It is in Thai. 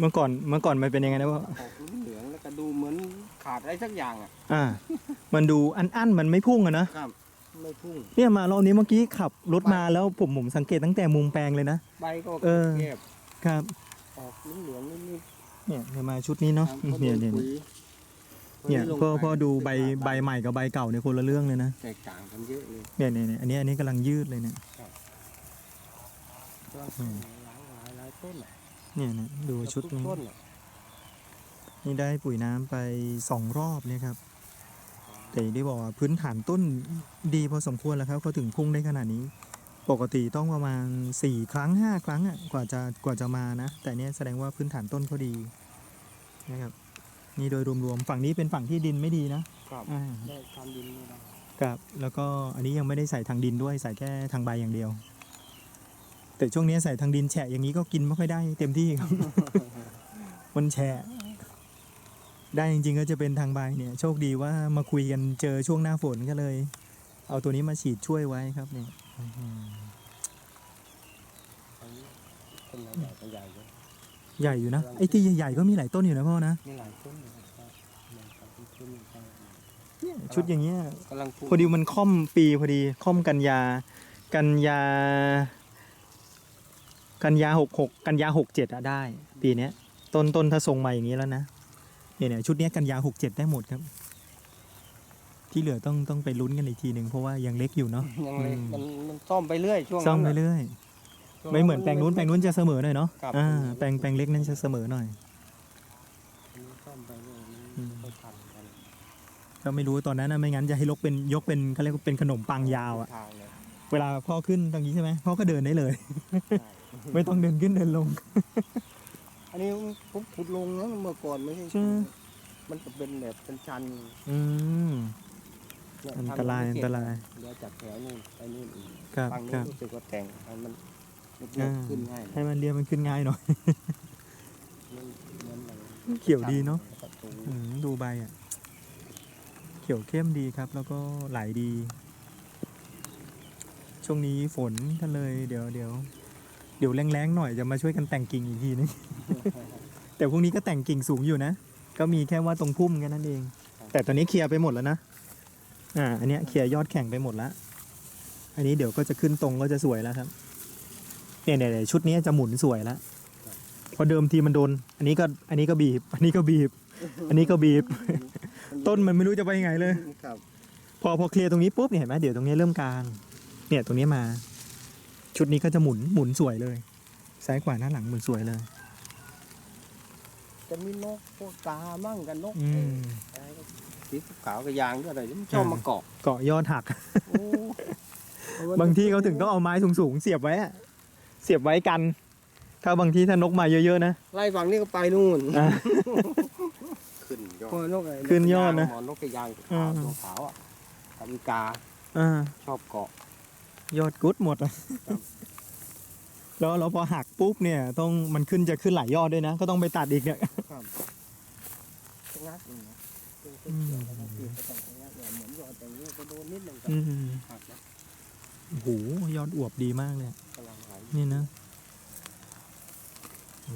เมื่อก่อนเมื่อก่อนมันเป็นยังไงนะพ่อออกเหลืองๆแล้วก็ดูเหมือนขาดอะไรสักอย่างอะ อ่า มันดูอันอันๆมันไม่พุ่งอะนะครับ ไม่พุ่งเนี่ยมารอบนี้เมื่อกี้ขับรถมาแล้วผมผมสังเกตตั้งแต่มุมแปลงเลยนะ ใบก็เออแคบครับ ออกเหลืองๆนิดเนี่ยเดี๋ยวมาชุดนี้ๆเนาะครับเนี่ยเนี่ยพราะโดปุ๋เนี่ยวันนี้ลงพ่อไปพ่อดูใบสิบห้าใบใหม่กับใบเก่าเนี่ยคนละเรื่องเลยนะแตกต่างกันเยอะเลย เนี่ยเนี่ยเนี่ยอันนี้อันนี้กำลังยืดเลยเนี่ยก็อืมหลายหลายหลายต้นอะ เนี่ยเนี่ยดูชุดทุกนี้ต้นอะนี่ได้ปุ๋ยน้ำไปสองรอบเนี่ยครับ แต่อย่างที่บอกว่าพื้นฐานต้นดีพอสมควรแล้วครับเขาถึงพุ่งได้ขนาดนี้ ปกติต้องประมาณสี่ครั้งห้าครั้งอะกว่าจะกว่าจะมานะ แต่เนี้ยแสดงว่าพื้นฐานต้นเขาดีนะครับนี่โดยรวมๆฝั่งนี้เป็นฝั่งที่ดินไม่ดีนะครับอ่าได้ทำดินไม่ได้ครับ แล้วก็อันนี้ยังไม่ได้ใส่ทางดินด้วยใส่แค่ทางใบอย่างเดียว แต่ช่วงนี้ใส่ทางดินแฉะอย่างนี้ก็กินไม่ค่อยได้เต็มที่ครับ มันแฉะ ได้จริงๆก็จะเป็นทางใบเนี่ย โชคดีว่ามาคุยกันเจอช่วงหน้าฝนก็เลย เอาตัวนี้มาฉีดช่วยไว้ครับเนี่ยอื้อหืออันนี้ต้นใหญ่ก็ใหญ่เยอะใหญ่อยู่นะไอ้ที่ใหญ่ๆก็มีหลายต้นอยู่นะพ่อนะมีหลายต้นนะครับเหมือนกับเป็นต้นใหญ่เนี่ยชุดอย่างเงี้ยกำลังปลูกพอดีมันค่อมปีพอดีค่อมกันยา กันยา กันยาหกหกกันยาหกเจ็ดอะได้ ปีเนี้ยต้นต้นถ้าทรงมาอย่างนี้แล้วนะเนี่ยเนี่ยชุดเนี้ยกันยาหกเจ็ดได้หมดครับ ที่เหลือต้องต้องไปลุ้นกันอีกทีหนึ่งเพราะว่ายังเล็กอยู่เนาะยังเลยอืมมันมันซ่อมไปเรื่อยช่วงซ่อมไปนั้นน่ะเรื่อยช่วงไม่เหมือนแปลงนู้นแปลงนู้นจะเสมอหน่อยเนาะครับอ่าแปลงแปลงเล็กนั้นจะเสมอหน่อยอันนี้ซ่อมไปเรื่อยอืมันมไม่ทันกันก็ไม่รู้ตอนนั้นนะไม่งั้นจะให้ลกเป็นยกเป็นเขาเรียกว่าเป็นขนมปังยาวอะทางเลยเวลาพ่อขึ้นตรงนี้ใช่ไหมพ่อก็เดินได้เลยใช่ ไม่ต้องเดินขึ้นเดินลง อันนี้ผมขุดลงนะเมื่อก่อนไม่ใช่ใช่ มันจะเป็นแบบเป็นชันอืม เยอันตรายทำอันตราย เดี๋ยวจากแถวนู่นไปนู่นอีกครับฝั่งคนู้รันบ รู้สึกว่าแต่งให้มันเรียบอ่าๆขึ้นง่ายให้มันเรียบมันขึ้นง่ายหน่อยไม่เหมือนอย่างเขียวดีเนอะประตูอืมดูใบอะ เขียวเข้มดีครับ แล้วก็ไหลดี ช่วงนี้ฝนก็เลย เดี๋ยวเดี๋ยวเดี๋ยวแรงๆหน่อยจะมาช่วยกันแต่งกิ่งอีกทีนึง แต่พวกนี้ก็แต่งกิ่งสูงอยู่นะ ก็มีแค่ว่าตรงพุ่มแค่นั้นเอง แต่ตอนนี้เคลียร์ไปหมดแล้วนะ อ่า อันเนี้ยเคลียร์ยอดแข่งไปหมดแล้ว อันนี้เดี๋ยวก็จะขึ้นตรงก็จะสวยแล้วครับ เนี่ยเนี่ยเนี่ยชุดนี้จะหมุนสวยแล้วเพอเดิมทีมันโดน อันนี้ก็ อันนี้ก็บีบ อันนี้ก็บีบ อันนี้ก็บีบ ต้นมันไม่รู้จะไปยังไงเลยครับพอพอเคลียร์ตรงนี้ปุ๊บเนี่ยเห็นไหมเดี๋ยวตรงนี้เริ่มกลาง เนี่ยตรงนี้มา ชุดนี้ก็จะหมุนหมุนสวยเลย ซ้ายขวาหน้าหลังหมุนสวยเลย จะมีนกพวกกามั่งกันนกอืมอะไรก็สีขาวกับยางด้วยอะไรนี่มันชอบมาเกาะเกาะยอดหัก โอ้บางที่เขาถึงต้องเอาไม้สูงๆ เสียบไว้อะเสียบไว้กัน ถ้าบางที่ถ้านกมาเยอะๆนะไล่ฝั่งนี้ก็ไปนู่นอ่าขึ้นยอดนกอะไรขึ้นยอดนะหมอนกกระยางอืขาวมตัวขาวอะกาบิกาอ่าชอบเกาะ ยอดกุดหมดอะแล้วแล้วพอหักปุ๊บเนี่ย ต้องมันขึ้นจะขึ้นหลายยอดด้วยนะ ก็ต้องไปตัดอีกเนี่ยชะงักอย่างเงี้ยอืมคือก็ต้องชะงักอย่างเหมือนยอดแต่นี้ก็โดนนิดหนึงก็อืมหักแล้วโอ้โหยอดอวบดีมากเลยกำลังไหลนี่นะเ